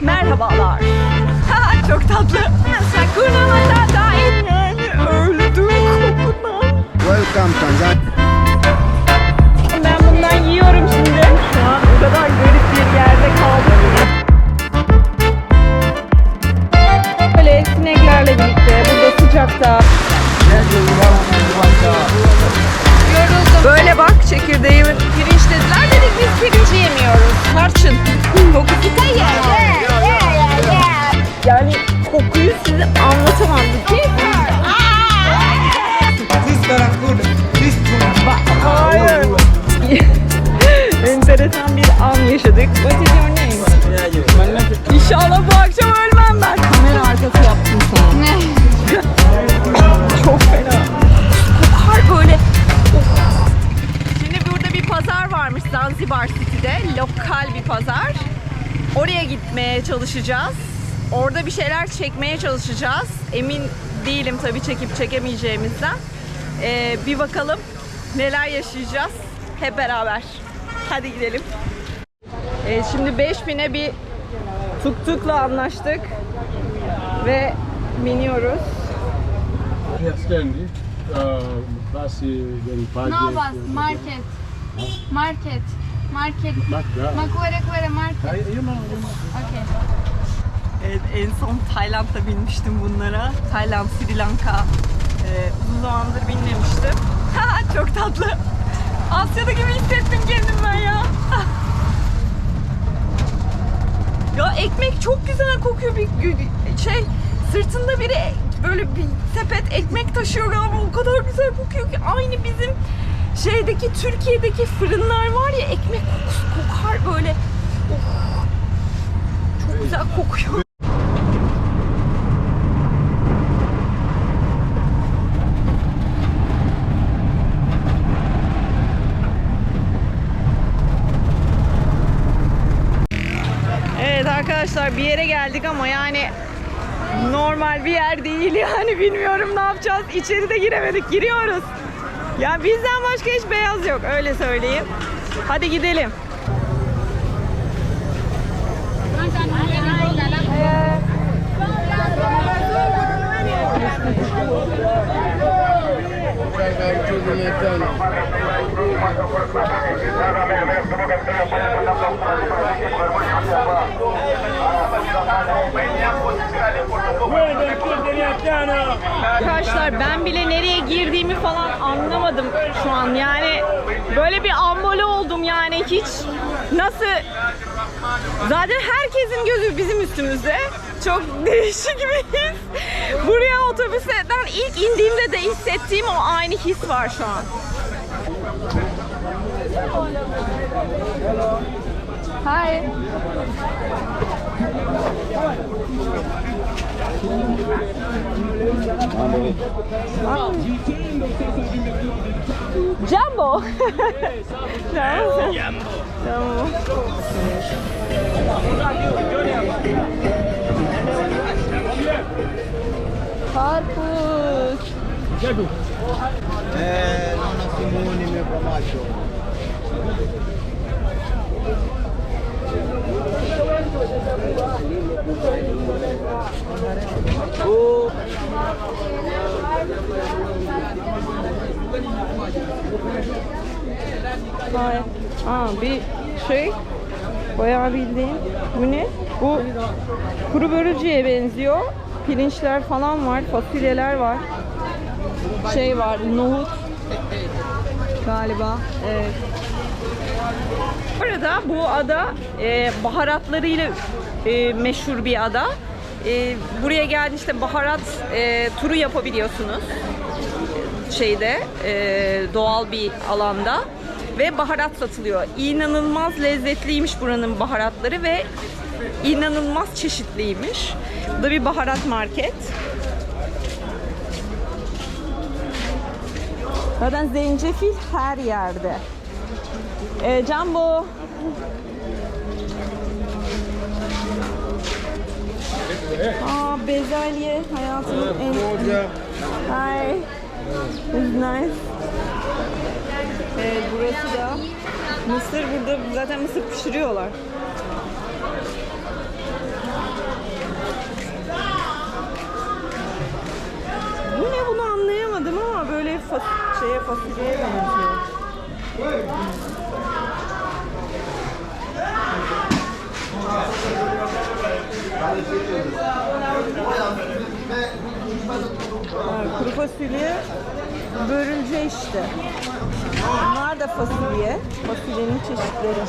merhabalar. Ha, Çok tatlı. Sakura Matada'yım yani öldüm kokudan. Welcome Tanzania. Ben bundan yiyorum şimdi. Şu an o kadar garip bir yerde kaldım. Böyle sineklerle birlikte burada sıcakta. Böyle bak çekirdeği pirinç dediler dedik biz pirinci yemiyoruz. Tarçın. Kokusu da ye. Yani kokuyu size anlatamam. This very good. This Hayır. Enteresan bir an yaşadık. What is your name? İnşallah bu akşam ölmem ben. Kamera arkası yaptım sana. Çok fena. Kokar böyle. Şimdi burada bir pazar varmış Zanzibar City'de. Lokal bir pazar. Oraya gitmeye çalışacağız. Orada bir şeyler çekmeye çalışacağız. Emin değilim tabii çekip çekemeyeceğimizden. Ee, bir bakalım neler yaşayacağız hep beraber. Hadi gidelim. Ee, şimdi 5000'e bir tuk tukla anlaştık ve biniyoruz. Uh. No bus, market. Market. Market. Makuere kuere market. Okay. Evet, en son Tayland'da binmiştim bunlara. Tayland, Sri Lanka. Ee, uzun zamandır binmemiştim. Ha, Çok tatlı. Asya'da gibi hissettim kendimi ben ya. ya ekmek çok güzel kokuyor bir şey sırtında biri böyle bir sepet ekmek taşıyor ama o kadar güzel kokuyor ki aynı bizim şeydeki Türkiye'deki fırınlar var ya ekmek kokusu kokar böyle. Of. Çok güzel kokuyor. Evet arkadaşlar bir yere geldik ama yani normal bir yer değil yani bilmiyorum ne yapacağız. İçeri de giremedik giriyoruz. Ya bizden başka hiç beyaz yok öyle söyleyeyim. Hadi gidelim. Arkadaşlar ben bile nereye girdiğimi falan anlamadım şu an. Yani böyle bir ambole oldum yani hiç nasıl Zaten herkesin gözü bizim üstümüzde. Çok değişik bir his. Buraya otobüsten ilk indiğimde de hissettiğim o aynı his var şu an. Hi. Jumbo. Jumbo. Jumbo. Karpuz. Eh, naona simu nimekuwa macho. Hayır. Aa, bir şey bayağı bildiğin bu ne? Bu kuru börülceye benziyor. Pirinçler falan var, fasulyeler var. Şey var, nohut galiba. Evet. Burada bu ada e, baharatlarıyla e, meşhur bir ada. E, buraya geldi işte baharat e, turu yapabiliyorsunuz şeyde e, doğal bir alanda ve baharat satılıyor. İnanılmaz lezzetliymiş buranın baharatları ve inanılmaz çeşitliymiş. Bu da bir baharat market. Zaten zencefil her yerde. E, Jumbo. Aa bezelye hayatımın en... Hi. It's nice. Evet, burası da mısır burada zaten mısır pişiriyorlar. Bu ne bunu anlayamadım ama böyle fas şeye fasulyeye benziyor. Ha, kuru fasulye börülce işte. Bunlar da fasulye. Fasulyenin çeşitleri.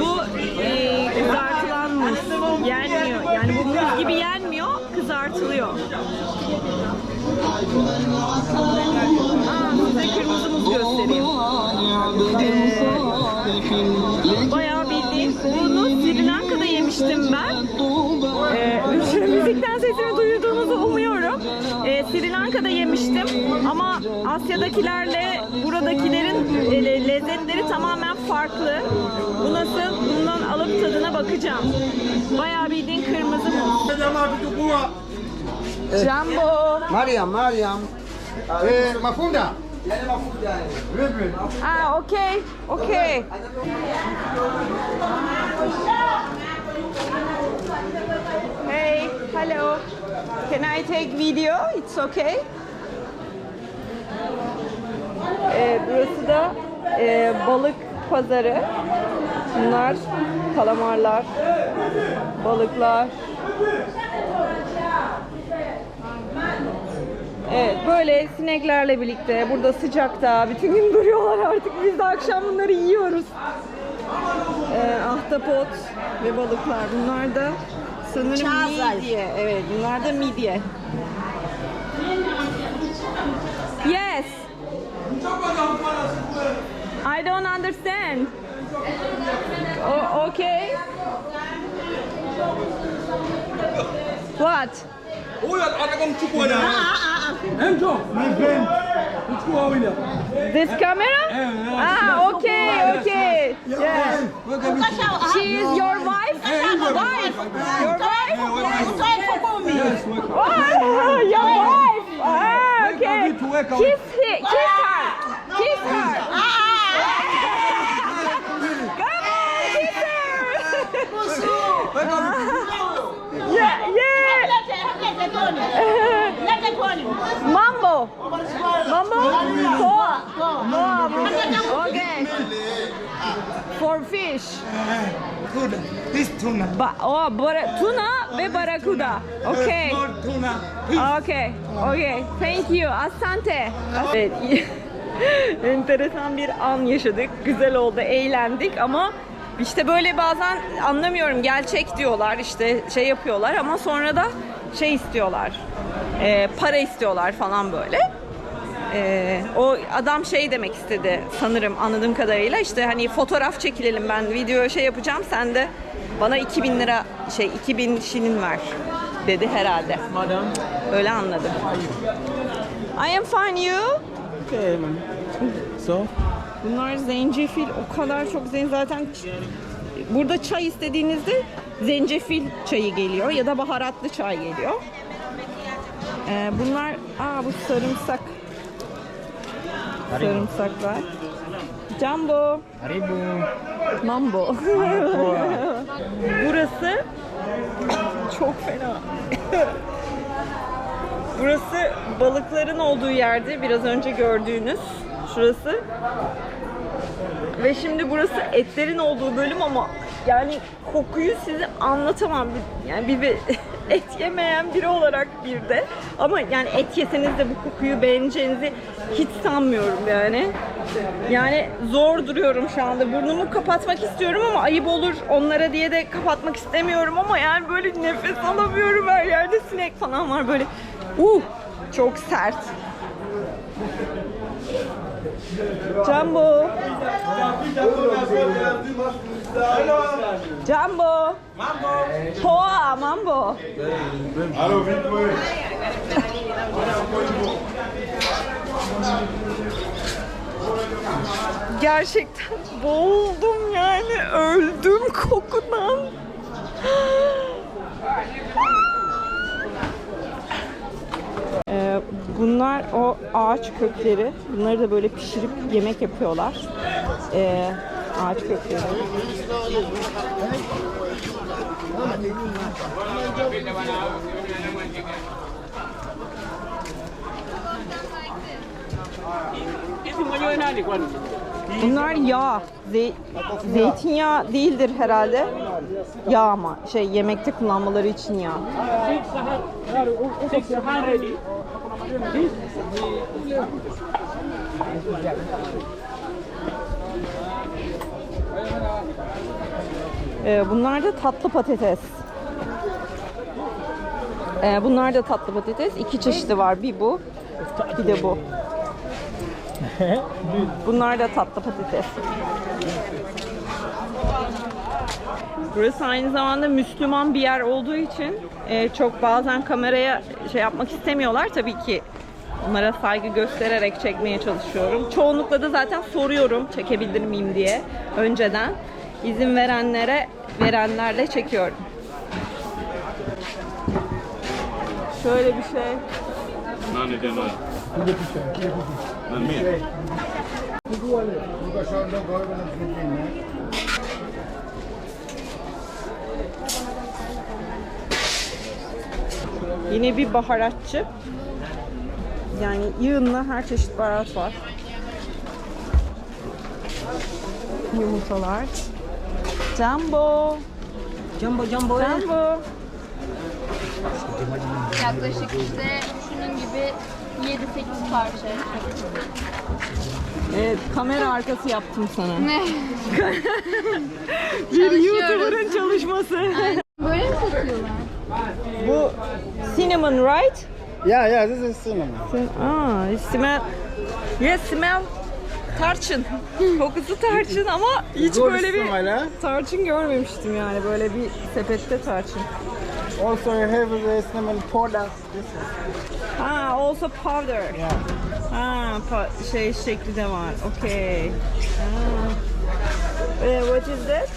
Bu e, kızartılan muz. Yenmiyor. Yani bu muz gibi yenmiyor, kızartılıyor. Aa, size kırmızı muz göstereyim. Ee, bayağı bildiğin bunu Sri Lanka'da yemiştim ben. Ee, müzikten sesimi duyduğunuzu umuyorum. Ee, Sri Lanka'da yemiştim ama Asya'dakilerle buradakilerin e, farklı. Bu nasıl? Bundan alıp tadına bakacağım. Bayağı bildiğin kırmızı muz. Jumbo. Mariam, Mariam. Eh, Mafunda. Ah, okay, okay. Hey, hello. Can I take video? It's okay. Ee, burası da e, balık pazarı. Bunlar kalamarlar, balıklar. Evet böyle sineklerle birlikte burada sıcakta bütün gün duruyorlar artık biz de akşam bunları yiyoruz. Ee, ahtapot ve balıklar bunlar da sanırım midye. Evet bunlar da midye. Yes. I don't understand. Oh, okay. What? This camera? Ah, okay, okay. Yeah. She is your wife? Wife? Your wife? Oh, your wife. Ah, okay. Kiss. Kiss her. Mambo. Mambo? Toa. Toa. Okay. For fish. Good. This tuna. Ba oh, bara tuna ve barakuda. Okay. Tuna. Okay. Okay. Thank you. Asante. Evet. Enteresan bir an yaşadık. Güzel oldu. Eğlendik ama işte böyle bazen anlamıyorum. Gerçek diyorlar işte şey yapıyorlar ama sonra da şey istiyorlar. Ee, para istiyorlar falan böyle. Ee, o adam şey demek istedi sanırım anladığım kadarıyla işte hani fotoğraf çekilelim ben video şey yapacağım sen de bana 2000 lira şey 2000 şilin ver dedi herhalde. Madam. Öyle anladım. I am fine you. Okay. So? Bunlar zencefil o kadar çok zen zaten burada çay istediğinizde zencefil çayı geliyor ya da baharatlı çay geliyor. Ee, bunlar aa bu sarımsak. Sarımsaklar. Jumbo. Mambo. Burası çok fena. Burası balıkların olduğu yerde biraz önce gördüğünüz şurası. Ve şimdi burası etlerin olduğu bölüm ama yani kokuyu size anlatamam. Yani bir, bir et yemeyen biri olarak bir de. Ama yani et yeseniz de bu kokuyu beğeneceğinizi hiç sanmıyorum yani. Yani zor duruyorum şu anda. Burnumu kapatmak istiyorum ama ayıp olur onlara diye de kapatmak istemiyorum ama yani böyle nefes alamıyorum her yerde sinek falan var böyle. Uh çok sert. Jumbo. Jumbo. Mambo. Poa, mambo. Gerçekten boğuldum yani öldüm kokudan. Ee, bunlar o ağaç kökleri. Bunları da böyle pişirip yemek yapıyorlar. Ee, ağaç kökleri. Bunlar yağ. Ze- zeytinyağı değildir herhalde. Yağ ama şey yemekte kullanmaları için yağ. Ee, bunlar da tatlı patates. Ee, bunlar da tatlı patates. İki çeşidi var. Bir bu, bir de bu. Bunlar da tatlı patates. Burası aynı zamanda Müslüman bir yer olduğu için e, çok bazen kameraya şey yapmak istemiyorlar tabii ki. Onlara saygı göstererek çekmeye çalışıyorum. Çoğunlukla da zaten soruyorum çekebilir miyim diye önceden. İzin verenlere verenlerle çekiyorum. Şöyle bir şey. Nani de nani. Yine bir baharatçı. Yani yığınla her çeşit baharat var. Yumurtalar. Jumbo. Jumbo, jumbo. Jumbo. Yaklaşık işte şunun gibi 7-8 parça. Evet, kamera arkası yaptım sana. Ne? Bir. YouTuber'ın çalışması. Böyle mi satıyorlar? Bu cinnamon, right? Yeah, yeah, this is cinnamon. Aa, it smell. Yes, smell. Tarçın. Kokusu tarçın ama hiç Good böyle bir smell, tarçın görmemiştim yani böyle bir sepette tarçın. Also, you have the cinnamon powder. This is. Ha, also powder. Yeah. Ha, pa- şey şekli de var. Okay. Ha. Eh, what is that?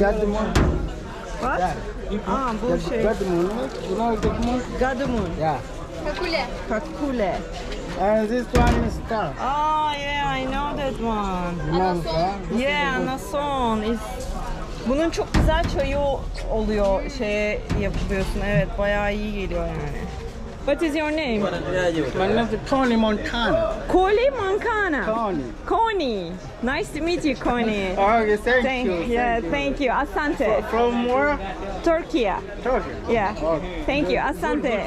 Gadmon. What? Aa, bu şey. Gadmon. You know gadmon? Gadumun. Yeah. Kakule. Kakule. And this one is star. Ah, yeah, I know that one. Manka. Yeah, anason. is bunun çok güzel çayı oluyor şeye yapıyorsun. Evet, bayağı iyi geliyor yani. What is your name? My name is Tony Montana. Koli Mankana. Tony. Koni. Nice to meet you, Koni. Okay, thank, Thank, you. yeah, thank you. thank you. Asante. From where? Turkey. Turkey. Yeah. Thank you. Asante.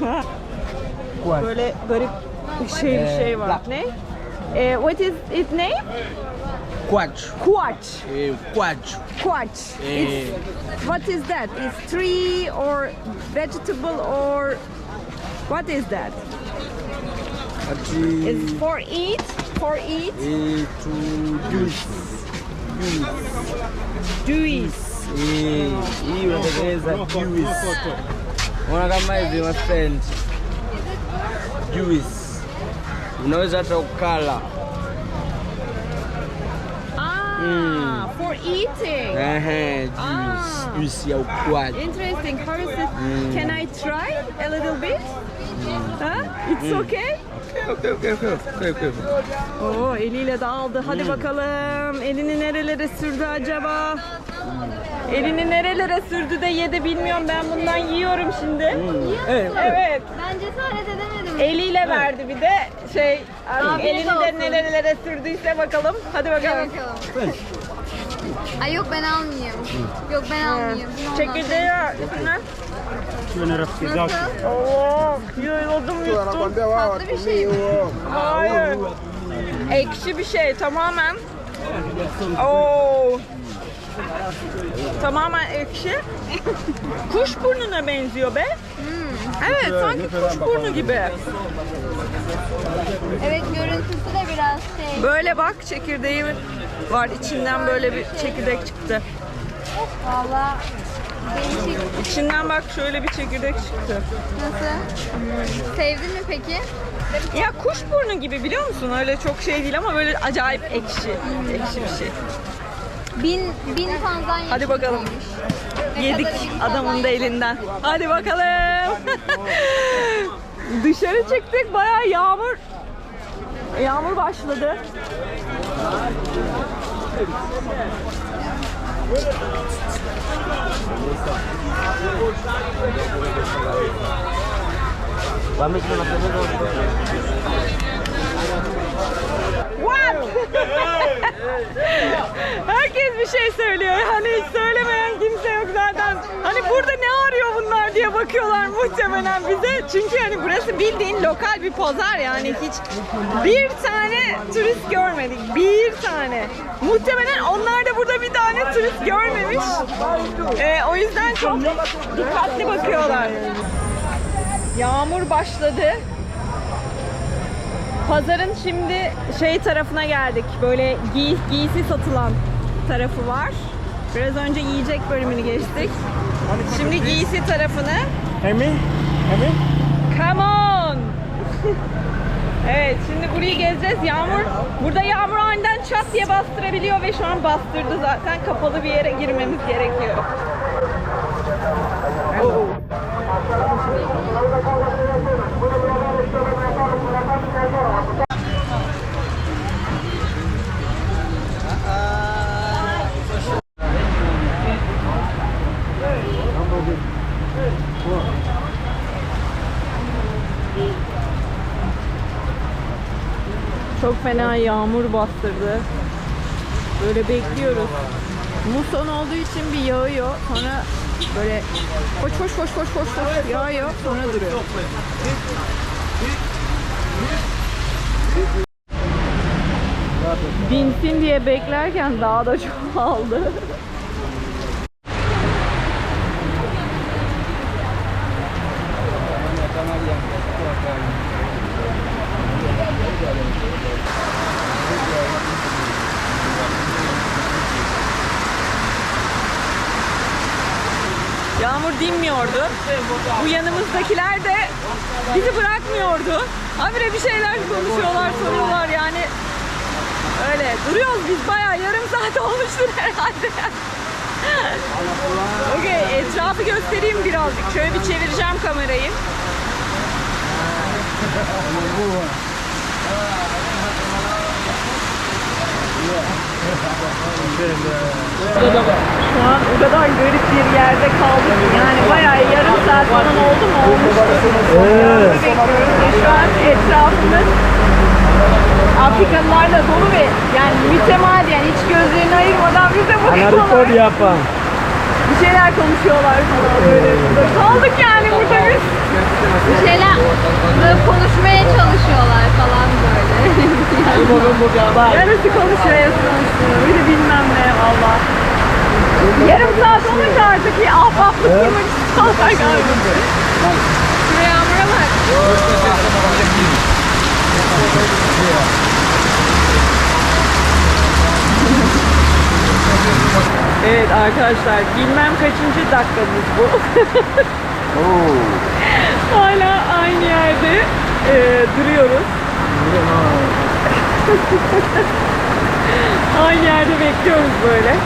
Böyle garip bir şey bir şey var. Ne? Eh, what is its name? Quatch. Kuaç. Eh, quatch. Kuaç. It's, what is that? Is tree or vegetable or what is that? Ati Is for eat? For eat? eh, to juice. Juice. Hii unatengeneza juice. Unaona kama hivi friend. Juice. Unaweza hata ukala. Ah, for eating. Ehe, juice. Ah. Juice ya ukwaju. Interesting. How is it? Can I try a little bit? Huh? It's okay? Okay, okay, okay, okay, okay. Oo eliyle de aldı. Hadi bakalım. Elini nerelere sürdü acaba? Elini nerelere sürdü de yedi bilmiyorum. Ben bundan yiyorum şimdi. Evet. Evet. Ben cesaret edemedim. Eliyle verdi bir de şey artık Afiyet elini de olsun. nerelere sürdüyse bakalım. Hadi bakalım. bakalım. Ay yok ben almayayım. Yok ben almayayım. Bunu Çekirdeği üstüne. Nasıl? Allah yayıldım yuttum. Tatlı bir şey mi? Hayır. Ekşi bir şey tamamen. Oo. Tamamen ekşi. Kuş burnuna benziyor be. Evet sanki kuş burnu gibi. Evet görüntüsü de biraz şey. Böyle bak çekirdeği var. İçinden böyle bir çekirdek çıktı. Valla değişik. İçinden bak şöyle bir çekirdek çıktı. Nasıl? Sevdin mi peki? Ya kuş burnu gibi biliyor musun? Öyle çok şey değil ama böyle acayip ekşi. Ekşi bir şey. Bin, bin Tanzanya. Hadi bakalım. Ne Yedik adamın da elinden. Hadi bakalım. Dışarı çıktık bayağı yağmur yağmur başladı. What? Herkes bir şey söylüyor. Hani hiç söylemeyen kimse yok zaten. Hani burada ne arıyor bunlar diye bakıyorlar muhtemelen bize. Çünkü hani burası bildiğin lokal bir pazar yani hiç bir tane turist görmedik. Bir tane. Muhtemelen onlar da burada bir tane turist görmemiş. Ee, o yüzden çok dikkatli bakıyorlar. Yağmur başladı. Pazarın şimdi şey tarafına geldik. Böyle giy, giysi satılan tarafı var. Biraz önce yiyecek bölümünü geçtik. Şimdi giysi tarafını. Emin? Emin? Come on! evet şimdi burayı gezeceğiz. Yağmur, burada yağmur aniden çat diye bastırabiliyor ve şu an bastırdı zaten. Kapalı bir yere girmemiz gerekiyor. Çok fena yağmur bastırdı. Böyle bekliyoruz. Muson olduğu için bir yağıyor. Sonra böyle koş koş koş koş koş koş yağıyor. Sonra duruyor. Binsin diye beklerken daha da çoğaldı. Yağmur dinmiyordu. Bu yanımızdakiler de bizi bırakmıyordu. Habire bir şeyler konuşuyorlar, soruyorlar yani. Öyle duruyoruz biz bayağı yarım saat olmuştur herhalde. Okey, etrafı göstereyim birazcık. Şöyle bir çevireceğim kamerayı. Şu an o kadar garip bir yerde kaldık. ki Yani bayağı yarım saat falan oldu mu? Olmuştu. Evet. Bekliyoruz ve şu an etrafımız Afrikalılarla dolu ve yani mütemadi yani hiç gözlerini ayırmadan bize bakıyorlar. yapan. Bir şeyler konuşuyorlar falan böyle. Kaldık yani burada biz. Bir şeyler konuşmaya çalışıyorlar falan böyle. Yarısı konuşuyor, yarısı konuşmuyor. Bir de bilmem ne valla. Yarım saat olunca artık bir ahbaplık kurmak istiyorlar galiba. Şu yağmura bak. Evet arkadaşlar bilmem kaçıncı dakikamız bu. Hala aynı yerde e, duruyoruz. aynı yerde bekliyoruz böyle.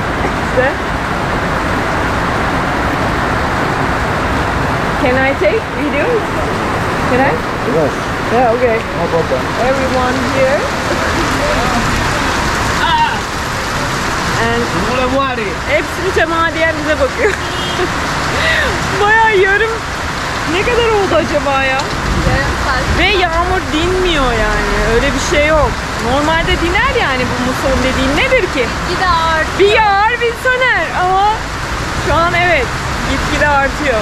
İşte. Can I take videos? Can I? Yes. Yeah, okay. No problem. Everyone here. And hepsi mütemadiyen bize bakıyor. Bayağı yarım ne kadar oldu acaba ya? Ve yağmur dinmiyor yani. Öyle bir şey yok. Normalde diner yani bu muson dediğin nedir ki? Bir de ağır. Bir yağar bir söner ama şu an evet gitgide artıyor.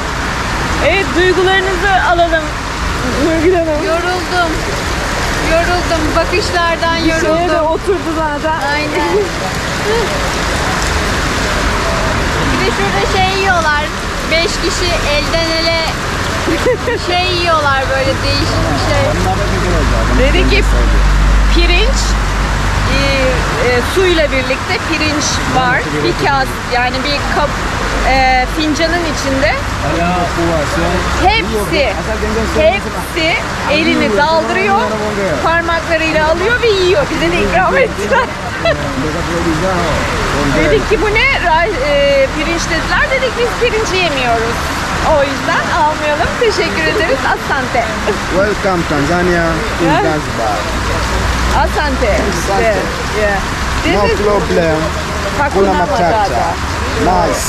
Evet duygularınızı alalım. Nurgül Hanım. Yoruldum. Yoruldum. Bakışlardan de yoruldum. oturdu zaten. Aynen. Bir de şurada şey yiyorlar. Beş kişi elden ele şey yiyorlar böyle değişik bir şey. Dedi ki pirinç e, e, suyla birlikte pirinç var. Bir kağıt yani bir kap e, fincanın içinde hepsi hepsi elini daldırıyor parmaklarıyla alıyor ve yiyor. Bize de ikram ettiler. Dedik ki bu ne? Ra- e, pirinç dediler. Dedik biz pirinci yemiyoruz. O yüzden almayalım. Teşekkür ederiz. Asante. Welcome Tanzania in Yeah. Zanzibar. Asante. Asante. Yeah. yeah. This No is problem. Hakuna Matata. Matata. Nice.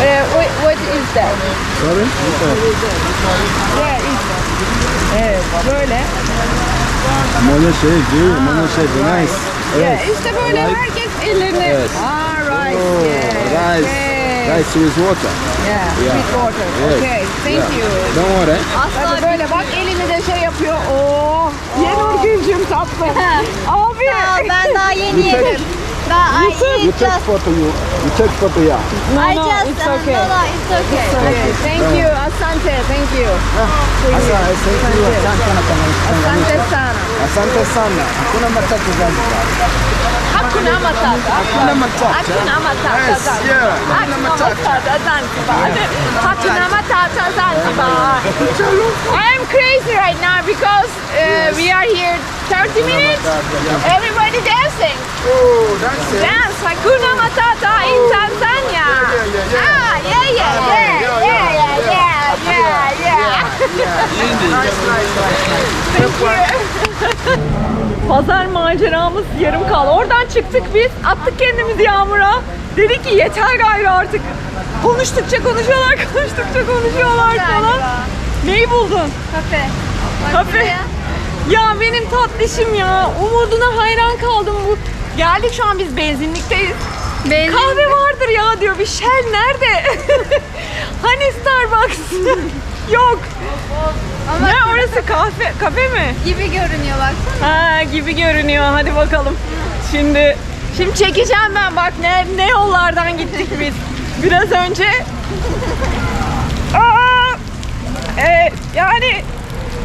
Uh, what, what is that? Sorry? Yeah, is Evet, böyle. Mono şey, değil, mono şey, nice. Yeah, işte böyle herkes ellerini... Evet. Ah, right. Oh, yeah. rice. Okay. Rice with water. Yeah, sweet water. Yes. Okay, thank Yeah. you. Don't worry. Hadi böyle bak elini de şey yapıyor. Oo. Ye Nurgül'cüm tatlı. Abi. Sağ ol, ben daha yeni yedim. I You take, you take photo, you, you take photo, yeah. No, I no, just, it's uh, okay. no, no, it's okay. It's Okay, okay. thank you. Asante, thank you. Asa, thank you. Asante na Asante sana. Asante sana. Hakuna matatu Zanzibar. Hakuna matata. Hakuna matatu. Hakuna matata Yes, yeah. Hakuna matata Zanzibar. Hakuna matata. I'm crazy right now because uh, we are here 30 minutes. Everybody dancing. Oh, it. Dance Hakuna Matata in Tanzania. Ah, yeah, yeah, yeah, yeah, yeah, yeah, yeah, yeah. Thank you. Pazar maceramız yarım kaldı. Oradan çıktık biz, attık kendimizi yağmura. Dedik ki yeter gayrı artık. Konuştukça konuşuyorlar, konuştukça konuşuyorlar falan. Neyi buldun? Kafe. Kafe. Ya benim tatlışım ya. Umuduna hayran kaldım bu. Geldik şu an biz benzinlikteyiz. Benzin. Kahve vardır ya diyor. Bir Shell nerede? hani Starbucks? Yok. Ama Ne orası kahve kafe mi? gibi görünüyor baksana. Ha gibi görünüyor. Hadi bakalım. Şimdi şimdi çekeceğim ben bak ne ne yollardan gittik biz. Biraz önce. Aa! Ee, yani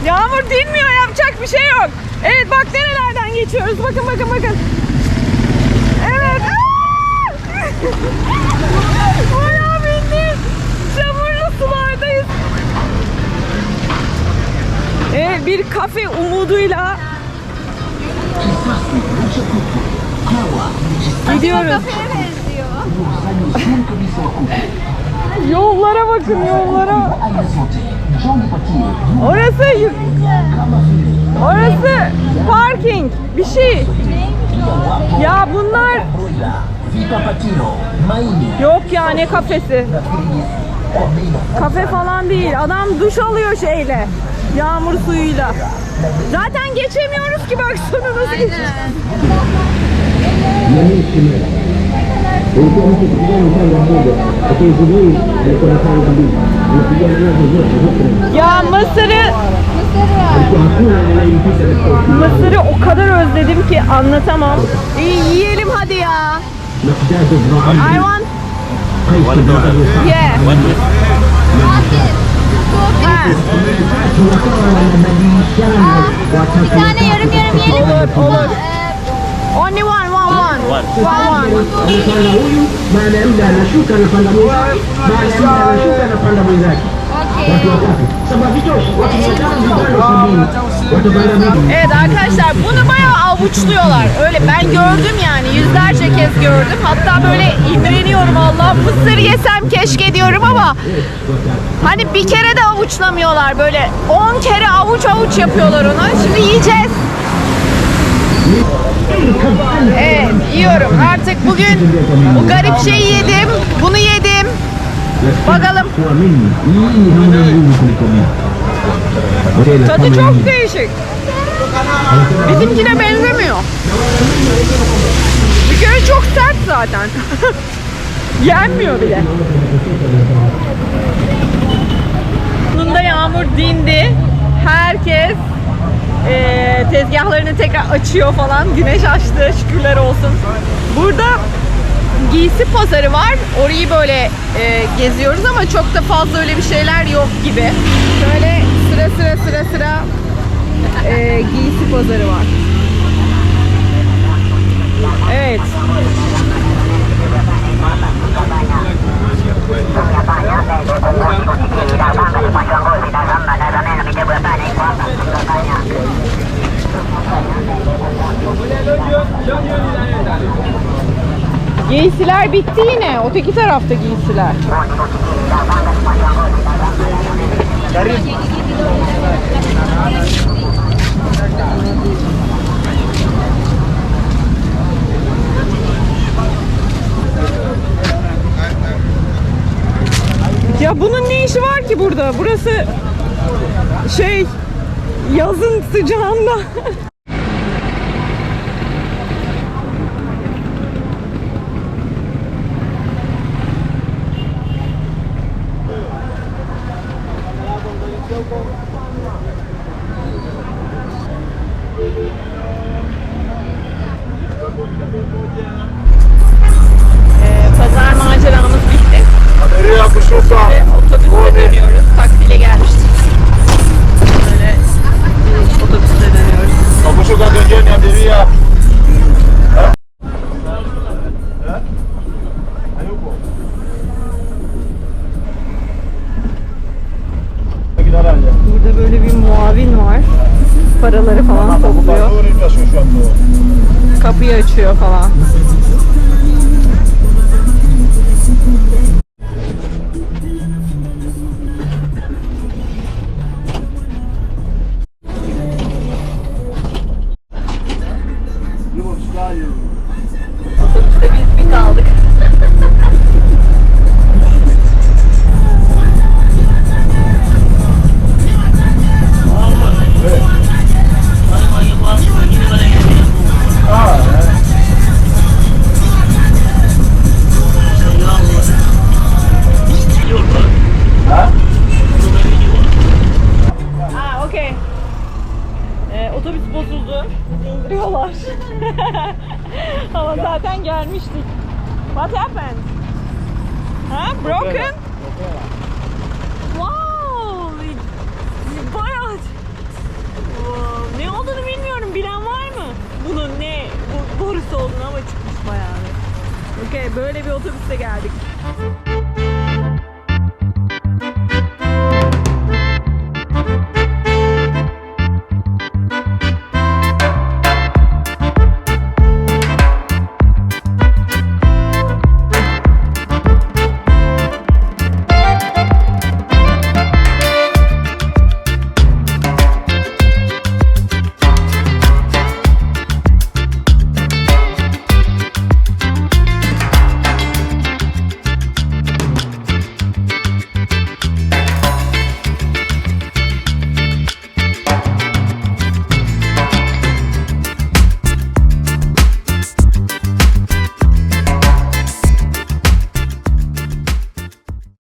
yağmur dinmiyor yapacak bir şey yok. Evet bak nerelerden geçiyoruz. Bakın bakın bakın. Evet. Bayağı bildiğin çamurlu sulardayız. Evet bir kafe umuduyla gidiyoruz. Yollara bakın yollara. Orası Orası parking bir şey. Ya bunlar Yok ya ne kafesi? Kafe falan değil. Adam duş alıyor şeyle. Yağmur suyuyla. Zaten geçemiyoruz ki baksana nasıl geçiyoruz. Ya Mısır'ı Mısır'ı o kadar özledim ki anlatamam. İyi yiyelim hadi ya. I want Yeah. Ha. Bir tane yarım yarım yiyelim. Olur, olur. Only one, one. Evet arkadaşlar bunu bayağı avuçluyorlar. Öyle ben gördüm yani yüzlerce kez gördüm. Hatta böyle imreniyorum Allah mısır yesem keşke diyorum ama hani bir kere de avuçlamıyorlar böyle 10 kere avuç avuç yapıyorlar onu. Şimdi yiyeceğiz. Evet yiyorum. Artık bugün bu garip şeyi yedim. Bunu yedim. Bakalım. Tadı çok değişik. Bizimkine benzemiyor. Bir kere çok sert zaten. Yenmiyor bile. Sonunda yağmur dindi. Herkes eee, tezgahlarını tekrar açıyor falan. Güneş açtı şükürler olsun. Burada giysi pazarı var. Orayı böyle eee, geziyoruz ama çok da fazla öyle bir şeyler yok gibi. Şöyle sıra sıra sıra sıra eee, giysi pazarı var. Evet. Giysiler bitti yine. Öteki tarafta giysiler. Ya bunun ne işi var ki burada? Burası şey yazın sıcağında. turist oldun ama çıkmış bayağı. Okey böyle bir otobüste geldik.